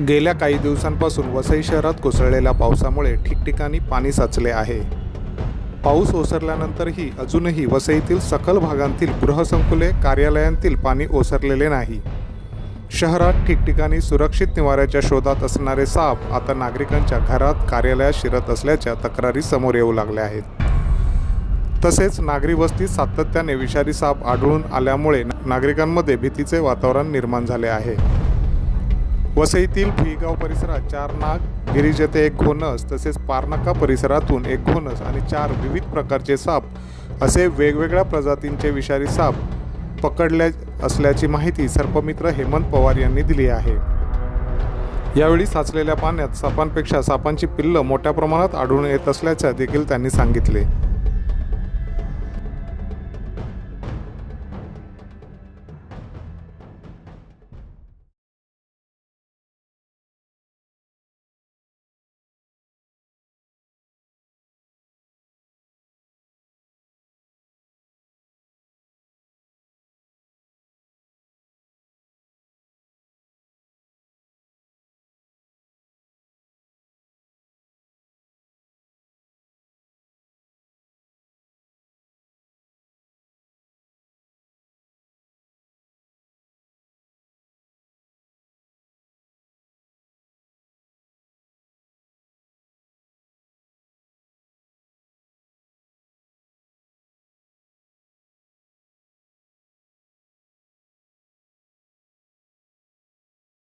गेल्या काही दिवसांपासून वसई शहरात कोसळलेल्या पावसामुळे ठिकठिकाणी पाणी साचले आहे. पाऊस ओसरल्यानंतरही अजूनही वसईतील सकल भागांतील गृहसंकुले कार्यालयांतील पाणी ओसरलेले नाही. शहरात ठिकठिकाणी सुरक्षित निवाऱ्याच्या शोधात असणारे साप आता नागरिकांच्या घरात कार्यालयात शिरत असल्याच्या तक्रारी समोर येऊ लागल्या आहेत. तसेच नागरी वस्तीत सातत्याने विषारी साप आढळून आल्यामुळे नागरिकांमध्ये भीतीचे वातावरण निर्माण झाले आहे. वसईतील भुईगाव परिसरात चार नाग गिरीज येथे एक घोणस तसेच पारनाका परिसरातून एक घोणस आणि चार विविध प्रकारचे साप असे वेगवेगळ्या प्रजातींचे विषारी साप पकडल्या असल्याची माहिती सर्पमित्र हेमंत पवार यांनी दिली आहे. यावेळी साचलेल्या पाण्यात सापांपेक्षा सापांची पिल्लं मोठ्या प्रमाणात आढळून येत असल्याचे देखील त्यांनी सांगितले.